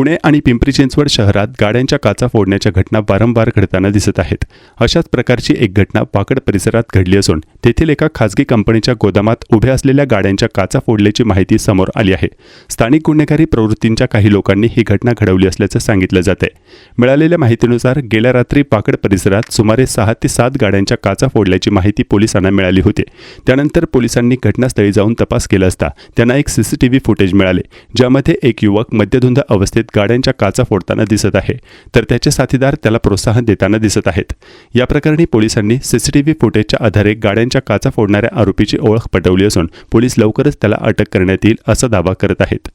पुणे आणि पिंपरी चिंचवड शहरात गाड्यांच्या काचा फोडण्याच्या घटना वारंवार घडताना दिसत आहेत. अशाच प्रकारची एक घटना पाकड परिसरात घडली असून तेथील एका खासगी कंपनीच्या गोदामात उभ्या असलेल्या गाड्यांच्या काचा फोडल्याची माहिती समोर आली आहे. स्थानिक गुन्हेगारी प्रवृत्तींच्या काही लोकांनी ही घटना घडवली असल्याचं सांगितलं जात आहे मिळालेल्या माहितीनुसार गेल्या रात्री पाकड परिसरात सुमारे सहा ते सात गाड्यांच्या काचा फोडल्याची माहिती पोलिसांना मिळाली होती. त्यानंतर पोलिसांनी घटनास्थळी जाऊन तपास केला असता त्यांना एक सीसीटीव्ही फुटेज मिळाले ज्यामध्ये एक युवक मद्यधुंद अवस्थेत गाड्यांच्या काचा फोडताना दिसत आहे. तर त्याचे साथीदार त्याला प्रोत्साहन देताना दिसत आहेत. या प्रकरणी पोलिसांनी सीसीटीव्ही फुटेजच्या आधारे गाड्यांच्या काचा फोडणाऱ्या आरोपीची ओळख पटवली असून पोलीस लवकरच त्याला अटक करण्यात येईल असा दावा करत आहेत.